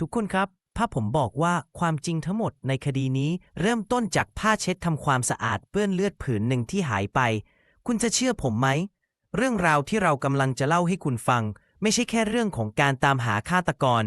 ทุกคนครับถ้าผมบอกว่าความจริงทั้งหมดในคดีนี้ เริ่มต้นจากผ้าเช็ดทำความสะอาดเปื้อนเลือดผืนหนึ่งที่หายไป คุณจะเชื่อผมไหม เรื่องราวที่เรากำลังจะเล่าให้คุณฟัง ไม่ใช่แค่เรื่องของการตามหาฆาตกร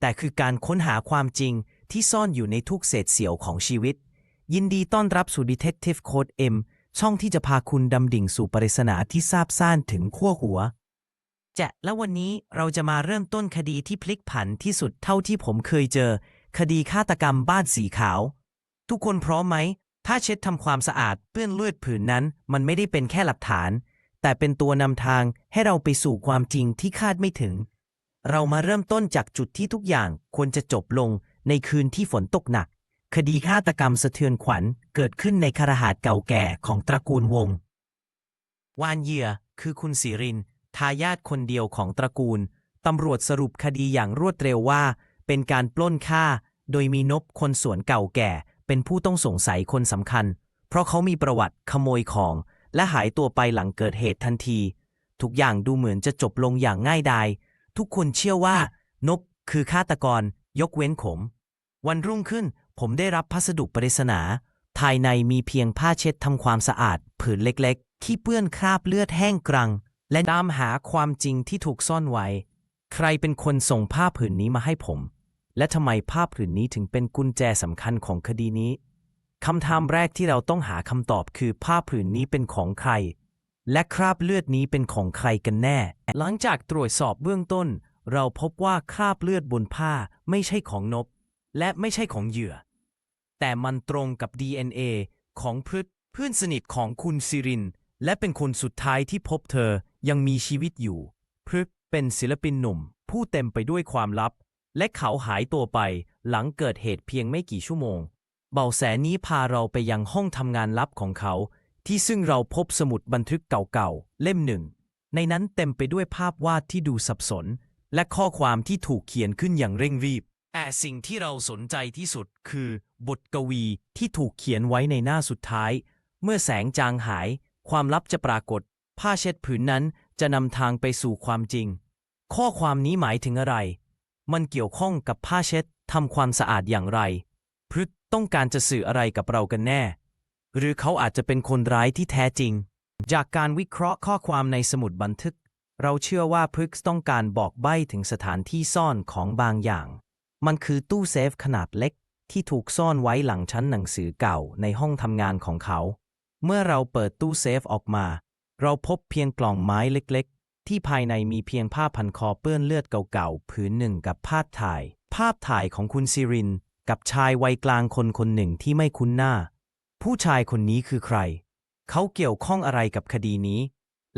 แต่คือการค้นหาความจริงที่ซ่อนอยู่ในทุกเศษเสี้ยวของชีวิต ยินดีต้อนรับสู่ Detective Code M ช่องที่จะพาคุณดำดิ่งสู่ปริศนาที่ซาบซ่านถึงขั้วหัว จะและวันนี้เราจะมาเริ่มต้นคดีที่พลิกผันที่สุดเท่าที่ผมเคยเจอ คดีฆาตกรรมบ้านสีขาว ทุกคนพร้อมไหมถ้าเช็ดทำความสะอาดเปื้อนเลือดผืนนั้น มันไม่ได้เป็นแค่หลักฐาน แต่เป็นตัวนำทางให้เราไปสู่ความจริงที่คาดไม่ถึง เรามาเริ่มต้นจากจุดที่ทุกอย่างควรจะจบลงในคืนที่ฝนตกหนัก คดีฆาตกรรมสะเทือนขวัญเกิดขึ้นในคารหาสน์เก่าแก่ของตระกูลวง วานเยื่อคือคุณสิริน ทายาทคนเดียวของตระกูล ตำรวจสรุปคดีอย่างรวดเร็วว่า เป็นการปล้นฆ่า โดยมีนบคนสวนเก่าแก่ เป็นผู้ต้องสงสัยคนสำคัญ เพราะเขามีประวัติขโมยของ และหายตัวไปหลังเกิดเหตุทันที ทุกอย่างดูเหมือนจะจบลงอย่างง่ายดายทุกคนเชื่อว่า นบคือฆาตกร ยกเว้นผม วันรุ่งขึ้นผมได้รับพัสดุปริศนา ภายในมีเพียงผ้าเช็ดทำความสะอาด ผืนเล็กๆ ที่เปื้อนคราบเลือดแห้งกรัง และตามหาความจริงที่ถูกซ่อนไว้ ใครเป็นคนส่งผ้าผืนนี้มาให้ผม และทำไมผ้าผืนนี้ถึงเป็นกุญแจสำคัญของคดีนี้คำถามแรกที่เราต้องหาคำตอบคือผ้าผืนนี้เป็นของใคร และคราบเลือดนี้เป็นของใครกันแน่ หลังจากตรวจสอบเบื้องต้น เราพบว่าคราบเลือดบนผ้าไม่ใช่ของนบ และไม่ใช่ของเหยื่อ แต่มันตรงกับ DNA ของพฤษเพื่อนสนิทของคุณซิริน และเป็นคนสุดท้ายที่พบเธอ ยังมีชีวิตอยู่พฤษเป็นศิลปินหนุ่ม ผู้เต็มไปด้วยความลับ และเขาหายตัวไปหลังเกิดเหตุเพียงไม่กี่ชั่วโมง เบาแสนี้พาเราไปยังห้องทำงานลับของเขา ที่ซึ่งเราพบสมุดบันทึกเก่าๆ เล่มหนึ่ง ในนั้นเต็มไปด้วยภาพวาดที่ดูสับสน และข้อความที่ถูกเขียนขึ้นอย่างเร่งรีบแต่สิ่งที่เราสนใจที่สุดคือบทกวีที่ถูกเขียนไว้ในหน้าสุดท้าย เมื่อแสงจางหาย ความลับจะปรากฏ ผ้าเช็ดผืนนั้นจะนำทางไปสู่ความจริง ข้อความนี้หมายถึงอะไร มันเกี่ยวข้องกับผ้าเช็ดทำความสะอาดอย่างไร พฤษต้องการจะสื่ออะไรกับเรากันแน่ หรือเขาอาจจะเป็นคนร้ายที่แท้จริง จากการวิเคราะห์ข้อความในสมุดบันทึก เราเชื่อว่าพฤกษ์ต้องการบอกใบ้ถึงสถานที่ซ่อนของบางอย่าง มันคือตู้เซฟขนาดเล็กที่ถูกซ่อนไว้หลังชั้นหนังสือเก่าในห้องทำงานของเขา เมื่อเราเปิดตู้เซฟออกมา เราพบเพียงกล่องไม้เล็กๆ ที่ภายในมีเพียงผ้าพันคอเปื้อนเลือดเก่าๆ ผืนหนึ่งกับภาพถ่าย ภาพถ่ายของคุณซิริน กับชายวัยกลางคนคนหนึ่งที่ไม่คุ้นหน้า ผู้ชายคนนี้คือใคร เขาเกี่ยวข้องอะไรกับคดีนี้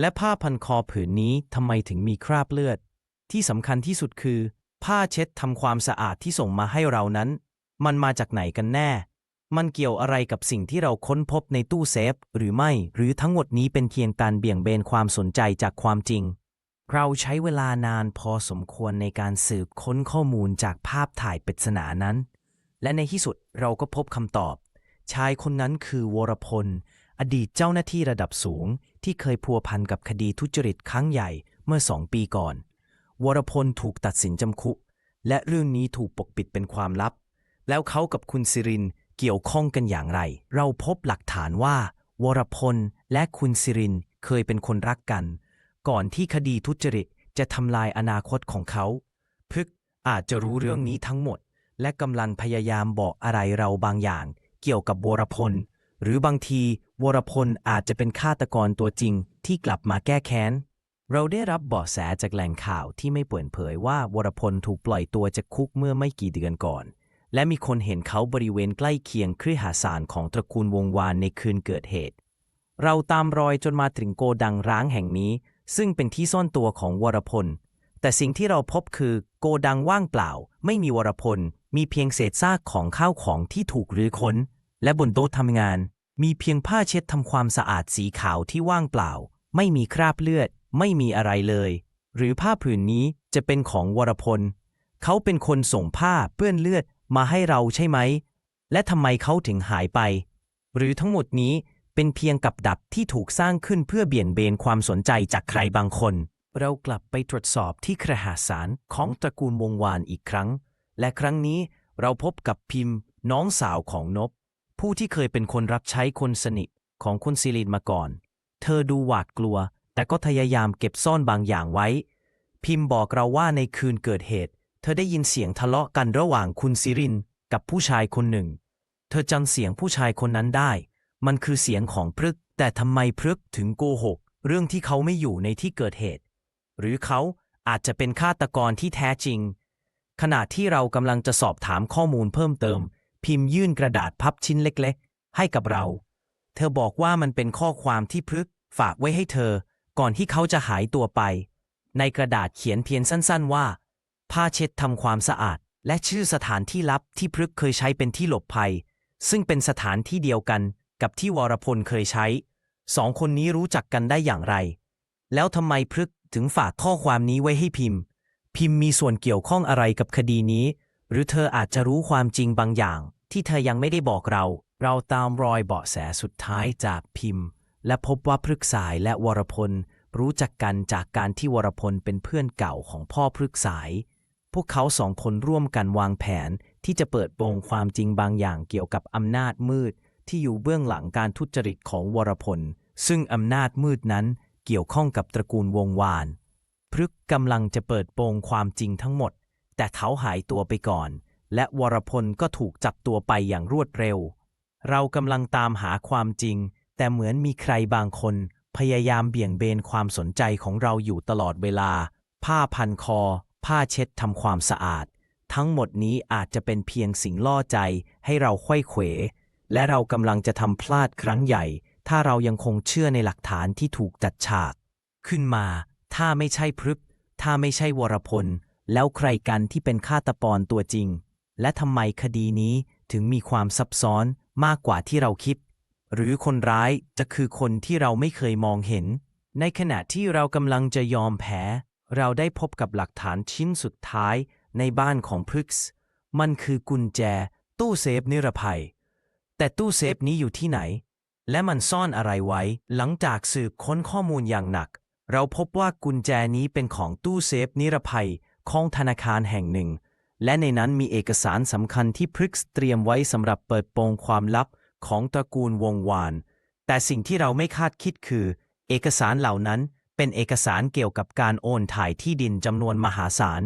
และผ้าพันคอผืนนี้ทำไมถึงมีคราบเลือด ที่สำคัญที่สุดคือ ผ้าเช็ดทำความสะอาดที่ส่งมาให้เรานั้น มันมาจากไหนกันแน่ มันเกี่ยวอะไรกับสิ่งที่เราค้นพบในตู้เซฟ หรือไม่ หรือทั้งหมดนี้เป็นเพียงการเบี่ยงเบนความสนใจจากความจริง เราใช้เวลานานพอสมควรในการสืบค้นข้อมูลจากภาพถ่ายปริศนานั้น และในที่สุดเราก็พบคำตอบ ชายคนนั้นคือวรพล อดีตเจ้าหน้าที่ระดับสูง ที่เคยพัวพันกับคดีทุจริตครั้งใหญ่เมื่อสองปีก่อน วรพลถูกตัดสินจำคุก และเรื่องนี้ถูกปกปิดเป็นความลับ แล้วเขากับคุณสิริน เกี่ยวข้องกันอย่างไร เราพบหลักฐานว่า วรพลและคุณสิรินเคยเป็นคนรักกัน ก่อนที่คดีทุจริตจะทำลายอนาคตของเขา พึกอาจจะรู้เรื่องนี้ทั้งหมด และกำลังพยายามบอกอะไรเราบางอย่าง เกี่ยวกับวรพล หรือบางทีวรพลอาจจะเป็นฆาตกรตัวจริงที่กลับมาแก้แค้น เราได้รับเบาะแสจากแหล่งข่าวที่ไม่เปิดเผยว่าวรพลถูกปล่อยตัวจากคุกเมื่อไม่กี่เดือนก่อน และมีคนเห็นเขาบริเวณใกล้เคียงครือหาสารของตระกูลวงวานในคืนเกิดเหตุ เราตามรอยจนมาถึงโกดังร้างแห่งนี้ ซึ่งเป็นที่ซ่อนตัวของวรพล แต่สิ่งที่เราพบคือโกดังว่างเปล่า ไม่มีวรพล มีเพียงเศษซากของข้าวของที่ถูกรื้อค้น และบนโต๊ะทำงาน มีเพียงผ้าเช็ดทำความสะอาดสีขาวที่ว่างเปล่า ไม่มีคราบเลือด ไม่มีอะไรเลย หรือผ้าผืนนี้จะเป็นของวรพล เขาเป็นคนส่งผ้าเปื้อนเลือด มาให้เราใช่ไหม และทำไมเขาถึงหายไป หรือทั้งหมดนี้เป็นเพียงกับดักที่ถูกสร้างขึ้นเพื่อเบี่ยงเบนความสนใจจากใครบางคน เรากลับไปตรวจสอบที่ครหาสารของตระกูลวงวานอีกครั้ง และครั้งนี้เราพบกับพิมพ์ น้องสาวของนบ ผู้ที่เคยเป็นคนรับใช้คนสนิทของคุณซิลินมาก่อน เธอดูหวาดกลัว แต่ก็พยายามเก็บซ่อนบางอย่างไว้ พิมพ์บอกเราว่าในคืนเกิดเหตุ เธอได้ยินเสียงทะเลาะกันระหว่างคุณซิรินกับผู้ชายคนหนึ่ง เธอจำเสียงผู้ชายคนนั้นได้ มันคือเสียงของพฤก แต่ทำไมพฤกถึงโกหก เรื่องที่เขาไม่อยู่ในที่เกิดเหตุ หรือเขาอาจจะเป็นฆาตกรที่แท้จริง ขณะที่เรากำลังจะสอบถามข้อมูลเพิ่มเติม พิมพ์ยื่นกระดาษพับชิ้นเล็กๆ ให้กับเรา เธอบอกว่ามันเป็นข้อความที่พฤกฝากไว้ให้เธอ ก่อนที่เขาจะหายตัวไป ในกระดาษเขียนเพียงสั้น ๆว่า ผ้าเช็ดทำความสะอาด และชื่อสถานที่ลับที่พฤกษเคยใช้เป็นที่หลบภัย ซึ่งเป็นสถานที่เดียวกันกับที่วรพลเคยใช้สองคนนี้รู้จักกันได้อย่างไร แล้วทำไมพฤกษถึงฝากข้อความนี้ไว้ให้พิมพ์ พิมพ์มีส่วนเกี่ยวข้องอะไรกับคดีนี้ หรือเธออาจจะรู้ความจริงบางอย่าง ที่เธอยังไม่ได้บอกเรา เราตามรอยเบาะแสสุดท้ายจากพิมพ์ และพบว่าพฤกษายและวรพลรู้จักกันจากการที่วรพลเป็นเพื่อนเก่าของพ่อพฤกษาย พวกเขาสองคนร่วมกันวางแผนที่จะเปิดโปงความจริงบางอย่างเกี่ยวกับอำนาจมืด ที่อยู่เบื้องหลังการทุจริตของวรพล ซึ่งอำนาจมืดนั้นเกี่ยวข้องกับตระกูลวงวาน พฤกกำลังจะเปิดโปงความจริงทั้งหมด แต่เขาหายตัวไปก่อน และวรพลก็ถูกจับตัวไปอย่างรวดเร็ว เรากำลังตามหาความจริง แต่เหมือนมีใครบางคน พยายามเบี่ยงเบนความสนใจของเราอยู่ตลอดเวลา ผ้าพันคอ ผ้าเช็ดทำความสะอาด ทั้งหมดนี้อาจจะเป็นเพียงสิ่งล่อใจให้เราควยเขว และเรากำลังจะทำพลาดครั้งใหญ่ ถ้าเรายังคงเชื่อในหลักฐานที่ถูกจัดฉาก ขึ้นมา ถ้าไม่ใช่พฤกษ์ถ้าไม่ใช่วรพล แล้วใครกันที่เป็นฆาตกรตัวจริง และทำไมคดีนี้ถึงมีความซับซ้อนมากกว่าที่เราคิด หรือคนร้ายจะคือคนที่เราไม่เคยมองเห็น ในขณะที่เรากำลังจะยอมแพ้ เราได้พบกับหลักฐานชิ้นสุดท้ายในบ้านของพฤกษ์มันคือกุญแจ ตู้เซฟนิรภัย แต่ตู้เซฟนี้อยู่ที่ไหน และมันซ่อนอะไรไว้ หลังจากสืบค้นข้อมูลอย่างหนัก เราพบว่ากุญแจนี้เป็นของตู้เซฟนิรภัยของธนาคารแห่งหนึ่ง และในนั้นมีเอกสารสำคัญที่พฤกษ์เตรียมไว้สำหรับเปิดโปงความลับของตระกูลวงวาน แต่สิ่งที่เราไม่คาดคิดคือ เอกสารเหล่านั้น เป็นเอกสารเกี่ยวกับการโอนถ่ายที่ดินจำนวนมหาศาล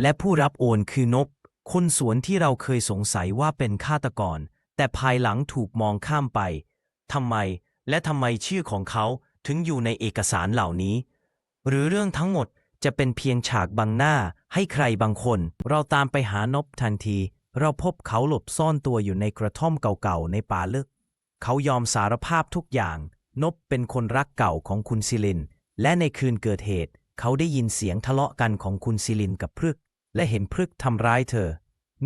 และผู้รับโอนคือนบคนสวนที่เราเคยสงสัยว่าเป็นฆาตกร แต่ภายหลังถูกมองข้ามไปทำไม และทำไมชื่อของเขาถึงอยู่ในเอกสารเหล่านี้ หรือเรื่องทั้งหมดจะเป็นเพียงฉากบังหน้าให้ใครบางคน เราตามไปหานบทันที เราพบเขาหลบซ่อนตัวอยู่ในกระท่อมเก่าๆในป่าลึก เขายอมสารภาพทุกอย่าง นบเป็นคนรักเก่าของคุณซิลิน และในคืนเกิดเหตุ เขาได้ยินเสียงทะเลาะกันของคุณซิลินกับพฤก และเห็นพฤกทำร้ายเธอ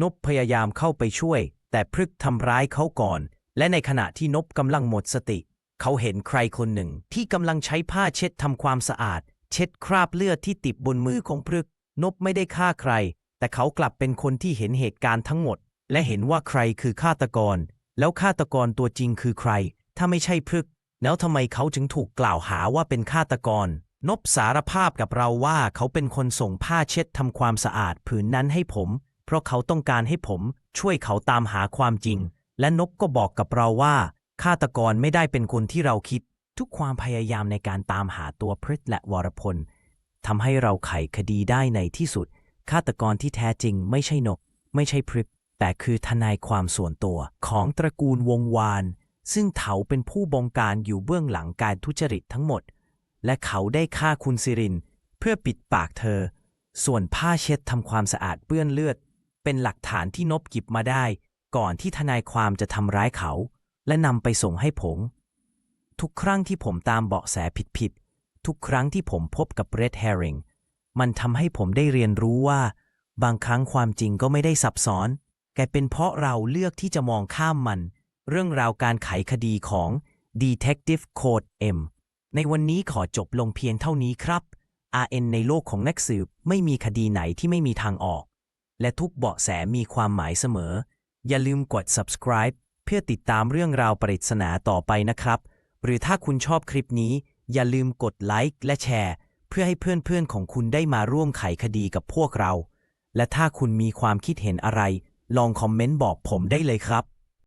นบพยายามเข้าไปช่วย แต่พฤกทำร้ายเขาก่อน และในขณะที่นบกำลังหมดสติ เขาเห็นใครคนหนึ่งที่กำลังใช้ผ้าเช็ดทำความสะอาด เช็ดคราบเลือดที่ติดบนมือของพฤก นบไม่ได้ฆ่าใคร แต่เขากลับเป็นคนที่เห็นเหตุการณ์ทั้งหมด และเห็นว่าใครคือฆาตกร แล้วฆาตกรตัวจริงคือใคร ถ้าไม่ใช่พฤก แล้วทำไมเขาถึงถูกกล่าวหาว่าเป็นฆาตกร นบสารภาพกับเราว่าเขาเป็นคนส่งผ้าเช็ดทำความสะอาดผืนนั้นให้ผม เพราะเขาต้องการให้ผม ช่วยเขาตามหาความจริง และนบก็บอกกับเราว่าฆาตกรไม่ได้เป็นคนที่เราคิด ทุกความพยายามในการตามหาตัวพฤษและวรพลทำให้เราไขคดีได้ในที่สุด ฆาตกรที่แท้จริงไม่ใช่นก ไม่ใช่พฤษแต่คือทนายความส่วนตัวของตระกูลวงวาน ซึ่งเขาเป็นผู้บงการอยู่เบื้องหลังการทุจริตทั้งหมด และเขาได้ฆ่าคุณซิริน เพื่อปิดปากเธอ ส่วนผ้าเช็ดทำความสะอาดเปื้อนเลือด เป็นหลักฐานที่นบหยิบมาได้ ก่อนที่ทนายความจะทำร้ายเขา และนำไปส่งให้ผม ทุกครั้งที่ผมตามเบาะแสผิดๆทุกครั้งที่ผมพบกับ Red Herring มันทำให้ผมได้เรียนรู้ว่า บางครั้งความจริงก็ไม่ได้ซับซ้อนแต่เป็นเพราะเราเลือกที่จะมองข้ามมัน เรื่องราวการไขคดีของ Detective Code M ในวันนี้ขอจบลงเพียงเท่านี้ครับ RN ในโลกของนักสืบไม่มีคดีไหนที่ไม่มีทางออก และทุกเบาะแสมีความหมายเสมอ อย่าลืมกด subscribe เพื่อติดตามเรื่องราวปริศนาต่อไปนะครับ หรือถ้าคุณชอบคลิปนี้ อย่าลืมกดไลค์และแชร์เพื่อให้เพื่อนๆของคุณได้มาร่วมไขคดีกับพวกเรา และถ้าคุณมีความคิดเห็นอะไร ลองคอมเมนต์บอกผมได้เลยครับ